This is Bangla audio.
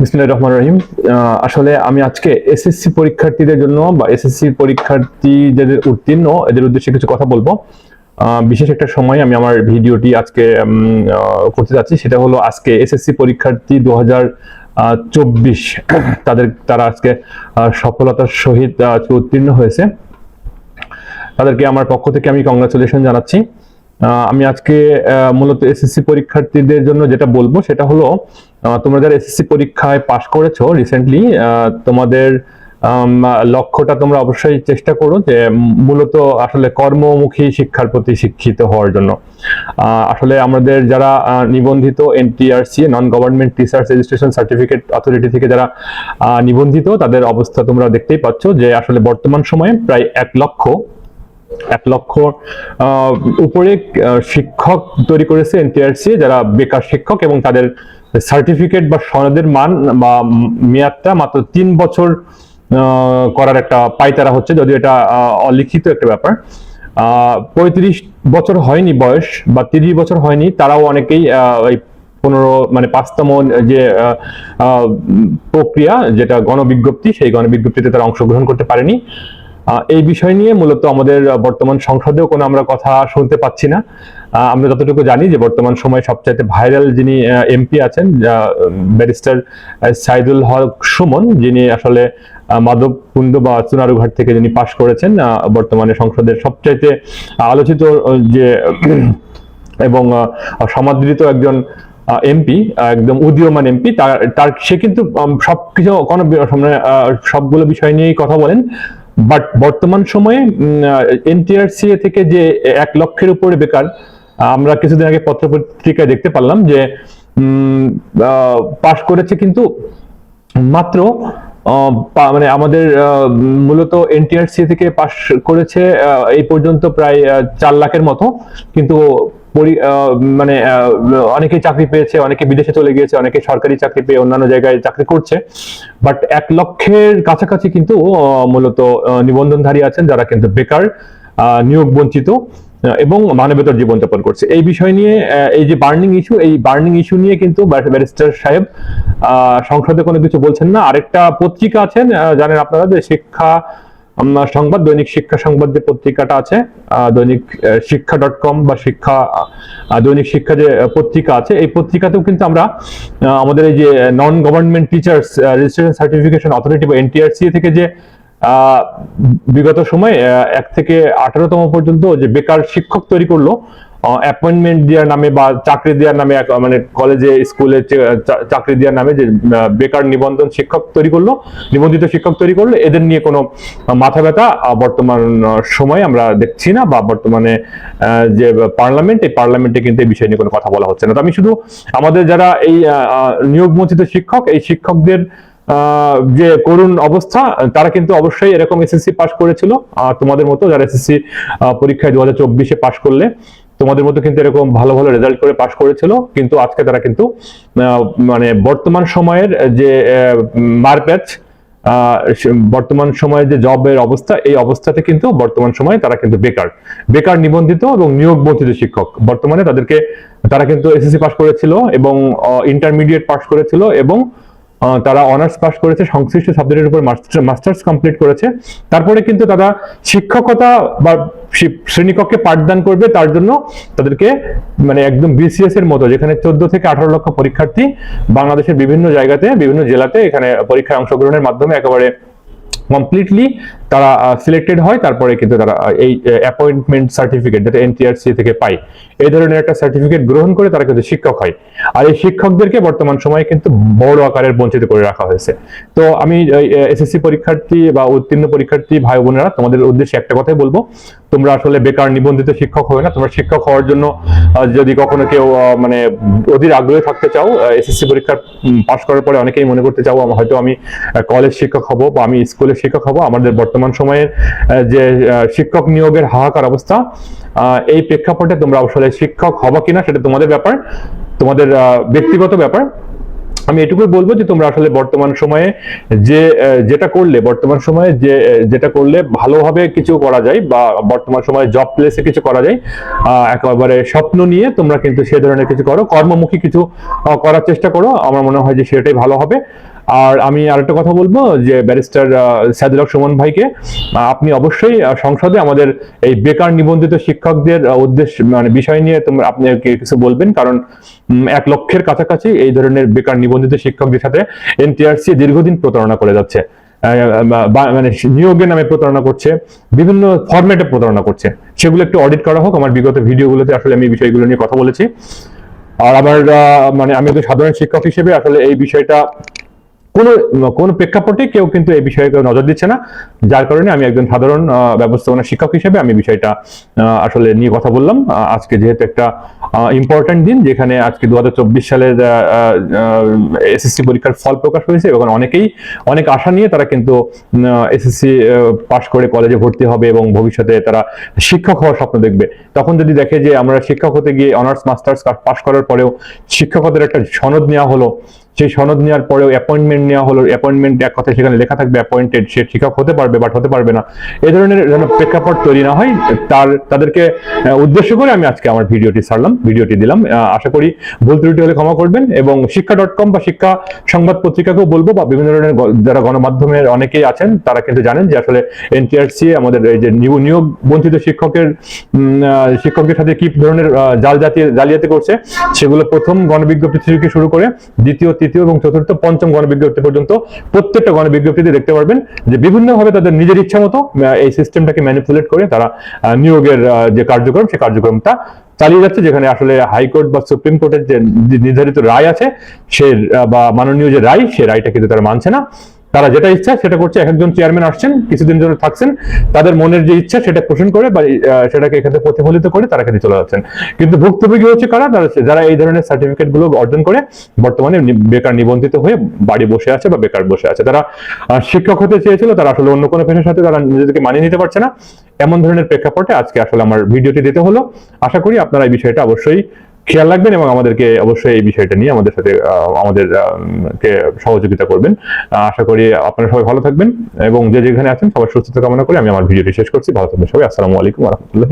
বিসমিল্লাহির রহমান রহিম। আসলে আমি আজকে এসএসসি পরীক্ষার্থীদের জন্য বা এসএসসি পরীক্ষার্থী যাদের উত্তীর্ণ, এদের উদ্দেশ্যে কিছু কথা বলব। বিশেষ একটা সময় আমি আমার ভিডিওটি আজকে করতে যাচ্ছি। সেটা হলো আজকে এসএসসি পরীক্ষার্থী দু চব্বিশ। তাদের, তারা আজকে সফলতার সহিত আজকে উত্তীর্ণ হয়েছে। তাদেরকে আমার পক্ষ থেকে আমি কংগ্রাচুলেশন জানাচ্ছি। আমি আজকে মূলত এসএসসি পরীক্ষার্থীদের জন্য যেটা বলব সেটা হলো তোমরা যারা এসএসসি পরীক্ষায় পাশ করেছ রিসেন্টলি তোমাদের লক্ষ্যটা তোমরা অবশ্যই চেষ্টা করো যে মূলত আসলে কর্মমুখী শিক্ষার প্রতি শিক্ষিত হওয়ার জন্য। আসলে আমাদের যারা নিবন্ধিত NTRC non government teachers registration certificate authority থেকে যারা নিবন্ধিত, তাদের অবস্থা তোমরা দেখতেই পাচ্ছ যে আসলে বর্তমান সময়ে প্রায় এক লক্ষ এক লক্ষ উপরে শিক্ষক তৈরি করেছে এনটিআরসি যারা বেকার শিক্ষক এবং তাদের সার্টিফিকেট বা সনদের মান বা মেয়াদটা মাত্র তিন বছর করার একটা পাইতারা হচ্ছে, যদিও এটা অলিখিত একটা ব্যাপার। পঁয়ত্রিশ বছর হয়নি বয়স বা তিরিশ বছর হয়নি, তারাও অনেকেই এই পনেরো মানে পাঁচতম যে প্রক্রিয়া, যেটা গণবিজ্ঞপ্তি, সেই গণবিজ্ঞপ্তিতে তারা অংশগ্রহণ করতে পারেনি। এই বিষয় নিয়ে মূলত আমাদের বর্তমান সংসদেও কোনো আমরা কথা শুনতে পাচ্ছি না। আমরা যতটুকু জানি যে বর্তমান সময়ে সবচাইতে ভাইরাল যিনি এমপি আছেন ব্যারিস্টার সাইদুল হক সুমন যিনি আসলে মাধবকুণ্ড বা চুনারুঘাট থেকে যিনি পাশ করেছেন বর্তমানে সংসদের সবচাইতে আলোচিত যে এবং সমাদৃত একজন এমপি একদম উদীয়মান এমপি তার সে কিন্তু সবকিছু কোনো মানে, সবগুলো বিষয় নিয়েই কথা বলেন। বাট বর্তমান সময়ে এনটিআরসি থেকে যে এক লক্ষের উপরে বেকার, আমরা কিছুদিন আগে পত্রপত্রিকায় দেখতে পারলাম যে পাশ করেছে কিন্তু মাত্র মানে আমাদের মূলত এনটিআরসি থেকে পাশ করেছে এই পর্যন্ত প্রায় চার লাখের মতো। কিন্তু মানে আহ, অনেকেই চাকরি পেয়েছে অনেকে বিদেশে চলে গিয়েছে অনেকে সরকারি চাকরি পেয়ে অন্যান্য জায়গায় চাকরি করছে। বাট এক লক্ষের কাছাকাছি কিন্তু মূলত নিবন্ধনধারী আছেন যারা কিন্তু বেকার নিয়োগ বঞ্চিত এবং মানবেতর জীবনযাপন করছে। এই বিষয় নিয়ে এই যে বার্নিং ইস্যু এই বার্নিং ইস্যু নিয়ে কিন্তু ব্যারিস্টার সাহেব সংসদে কোনো কিছু বলছেন না। আরেকটা পত্রিকা আছেন জানেন আপনারা যে শিক্ষা উম, সংবাদ দৈনিক শিক্ষা সংবাদ যে পত্রিকাটা আছে দৈনিক শিক্ষা ডট কম বা শিক্ষা দৈনিক শিক্ষা যে পত্রিকা আছে এই পত্রিকাতেও কিন্তু আমরা আমাদের এই যে non government teachers registration certification authority বা এনটিআরসি থেকে যে বিগত সময়ে এক থেকে আঠারোতম পর্যন্ত যে বেকার শিক্ষক তৈরি করল অ্যাপয়েন্টমেন্ট দেওয়ার নামে বা চাকরি দেওয়ার নামে মানে কলেজে স্কুলে চাকরি দেওয়ার নামে যে বেকার নিবন্ধন শিক্ষক তৈরি করল নিবন্ধিত শিক্ষক তৈরি করল এদের নিয়ে কোনো মাথা ব্যথা বর্তমান সময়ে আমরা দেখছি না বা বর্তমানে যে পার্লামেন্ট এই পার্লামেন্টে কিন্তু এই বিষয় নিয়ে কোনো কথা বলা হচ্ছে না। তো আমি শুধু আমাদের যারা এই আহ, নিয়োগবঞ্চিত শিক্ষক এই শিক্ষকদের যে করুণ অবস্থা তারা কিন্তু অবশ্যই এরকম এসএসসি পাশ করেছিল। তোমাদের মতো যারা এসএসসি পরীক্ষায় দু হাজার চব্বিশে পাশ করলে তোমাদের মতো কিন্তু এরকম ভালো ভালো রেজাল্ট করে পাশ করেছিল, কিন্তু আজকে তারা কিন্তু মানে বর্তমান সময়ের যে মারপ্যাচ বর্তমান সময়ে যে জবের অবস্থা, এই অবস্থাতে কিন্তু বর্তমান সময়ে তারা কিন্তু বেকার। বেকার নিবন্ধিত এবং নিয়োগ বঞ্চিত শিক্ষক। বর্তমানে তাদেরকে, তারা কিন্তু এসএসসি পাশ করেছিল এবং ইন্টারমিডিয়েট পাশ করেছিল এবং তারা অনার্স পাস করেছে, সংশ্লিষ্ট সাবজেক্টের উপর মাস্টার্স কমপ্লিট করেছে। তারপরে কিন্তু তারা শিক্ষকতা বা শ্রেণীকক্ষে পাঠদান করবে, তার জন্য তাদেরকে মানে একদম বিসিএস এর মতো, যেখানে চোদ্দ থেকে আঠারো লক্ষ পরীক্ষার্থী বাংলাদেশের বিভিন্ন জায়গাতে, বিভিন্ন জেলাতে এখানে পরীক্ষায় অংশগ্রহণের মাধ্যমে একেবারে কমপ্লিটলি তারা সিলেক্টেড হয়, তারপরে কিন্তু তারা এই অ্যাপয়েন্টমেন্ট সার্টিফিকেট যেটা এনটিআরসি থেকে পায়, এই ধরনের একটা সার্টিফিকেট গ্রহণ করে তারা কিন্তু শিক্ষক হয়। আর এই শিক্ষকদেরকে বর্তমান সময়ে কিন্তু বড় আকারের বঞ্চিত করে রাখা হয়েছে। তো আমি এসএসসি পরীক্ষার্থী বা উত্তীর্ণ পরীক্ষার্থী ভাই বোনেরা, তোমাদের উদ্দেশ্যে একটা কথাই বলব। তোমরা আসলে বেকার নিবন্ধিত শিক্ষক হবে না। তোমরা শিক্ষক হওয়ার জন্য যদি কখনো কেউ মানে অধীর আগ্রহে থাকতে চাও এসএসসি পরীক্ষা পাশ করার পরে অনেকেই মনে করতে চাও হয়তো আমি কলেজ শিক্ষক হব বা আমি স্কুলের শিক্ষক হব। আমাদের বর্তমান সময়ের আহ, যে শিক্ষক নিয়োগের হাহাকার অবস্থা এই প্রেক্ষাপটে তোমরা আসলে শিক্ষক হবা কিনা সেটা তোমাদের ব্যাপার তোমাদের ব্যক্তিগত ব্যাপার। আমি এটুকুই বলব যে তোমরা আসলে বর্তমান সময়ে যে যেটা করলে বর্তমান সময়ে যে যেটা করলে ভালোভাবে কিছু করা যায় বা বর্তমান সময়ে জব প্লেসে কিছু করা যায় একেবারে স্বপ্ন নিয়ে তোমরা কিন্তু সে ধরনের কিছু করো। কর্মমুখী কিছু করার চেষ্টা করো। আমার মনে হয় যে সেটাই ভালো হবে। আর আমি আরেকটা কথা বলব যে ব্যারিস্টার সাদুল হক সুমন ভাইকে আপনি অবশ্যই সংসদে আমাদের এই বেকার নিবন্ধিত শিক্ষকদের উদ্দেশ্য মানে বিষয় নিয়ে তোমরা আপনি কিছু বলবেন, কারণ এক লক্ষের কাছাকাছি এই ধরনের বেকার নিবন্ধিত শিক্ষকদের সাথে এনটিআরসি দীর্ঘদিন প্রতারণা করে যাচ্ছে। মানে নিয়োগের নামে প্রতারণা করছে, বিভিন্ন ফরম্যাটে প্রতারণা করছে। সেগুলো একটু অডিট করা হোক, আমার বিগত ভিডিওগুলোতে আসলে আমি বিষয়গুলো নিয়ে কথা বলেছি। আর আমার মানে আমি একজন সাধারণ শিক্ষক হিসেবে আসলে এই বিষয়টা কোনো কোনো প্রেক্ষাপটে কেউ কিন্তু এই বিষয়ে কেউ নজর দিচ্ছে না। যার কারণে আমি একজন সাধারণ ব্যবস্থাপনা শিক্ষক হিসেবে আমি বিষয়টা আসলে নিয়ে কথা বললাম। আজকে যেহেতু একটা ইম্পর্টেন্ট দিন, যেখানে আজকে দুহাজার চব্বিশ সালের এসএসসি পরীক্ষার ফল প্রকাশ হয়েছে এবং অনেকেই, অনেক আশা নিয়ে তারা কিন্তু এসএসসি পাশ করে কলেজে ভর্তি হবে এবং ভবিষ্যতে তারা শিক্ষক হওয়ার স্বপ্ন দেখবে। তখন যদি দেখে যে আমরা শিক্ষক হতে গিয়ে অনার্স, মাস্টার্স পাশ করার পরেও শিক্ষকতার একটা সনদ নেওয়া হলো সেই সনদ নেওয়ার পরেও অ্যাপয়েন্টমেন্ট নেওয়া হলো। অ্যাপয়েন্টমেন্ট এক কথা সেখানে লেখা থাকবে অ্যাপয়েন্টেড সে শিক্ষক হতে পারবে বাট হতে পারবে না। এ ধরনের যেন প্রেক্ষাপট তৈরি না হয়, তার, তাদেরকে উদ্দেশ্য করে আমি আজকে আমার ভিডিওটি ছাড়লাম, ভিডিওটি দিলাম। আশা করি ভুল ত্রুটি হলে ক্ষমা করবেন এবং শিক্ষা ডট কম বা শিক্ষা সংবাদ পত্রিকাকেও বলব বা বিভিন্ন ধরনের যারা গণমাধ্যমের অনেকেই আছেন, তারা কিন্তু জানেন যে আসলে এনটিআরসি আমাদের এই যে নিয়োগ বঞ্চিত শিক্ষকের শিক্ষকদের সাথে কি ধরনের জাল জাতীয় জালিয়াতি করছে, সেগুলো প্রথম গণবিজ্ঞপ্তি থেকে শুরু করে দ্বিতীয় তৃতীয় এবং চতুর্থ পঞ্চম গণবিজ্ঞপ্তি পর্যন্ত প্রত্যেকটা গণবিজ্ঞপ্তিতে দেখতে পারবেন যে বিভিন্নভাবে তাদের নিজের ইচ্ছা মতো এই সিস্টেমটাকে ম্যানিপুলেট করে তারা নিয়োগের যে কার্যক্রম সেই কার্যক্রমটা চালিয়ে যাচ্ছে, যেখানে আসলে হাইকোর্ট বা সুপ্রিম কোর্টের যে নির্ধারিত রায় আছে, সে বা মাননীয় যে রায়, সে রায়টা কিন্তু তারা মানছে না। তারা যেটা ইচ্ছা সেটা করছে। এক একজন চেয়ারম্যান আসছেন, কিছুদিন জন্য থাকছেন। তাদের মনের যে ইচ্ছা সেটা পোষণ করে বা সেটাকে এখানে প্রতিফলিত করে তারা কিন্তু চলে যাচ্ছেন। কিন্তু ভুক্তভোগী হচ্ছে কারা? যারা এই ধরনের সার্টিফিকেটগুলো অর্জন করে, বর্তমানে বেকার নিবন্ধিত হয়ে বাড়ি বসে আছে বা বেকার বসে আছে। তারা শিক্ষক হতে চেয়েছিল, তারা আসলে অন্য কোনো পেশার সাথে তারা নিজেদেরকে মানিয়ে নিতে পারছে না। এমন ধরনের প্রেক্ষাপটে আজকে আসলে আমার ভিডিওটি দিতে হলো। আশা করি আপনারা এই বিষয়টা অবশ্যই খেয়াল রাখবেন এবং আমাদেরকে অবশ্যই এই বিষয়টা নিয়ে আমাদের সাথে আমাদের সহযোগিতা করবেন। আশা করি আপনারা সবাই ভালো থাকবেন এবং যে যেখানে আছেন সবার সুস্থতা কামনা করে আমি আমার ভিডিওটি শেষ করছি। ভালো থাকবেন সবাই। আসসালামু আলাইকুম রহমতুল্লাহ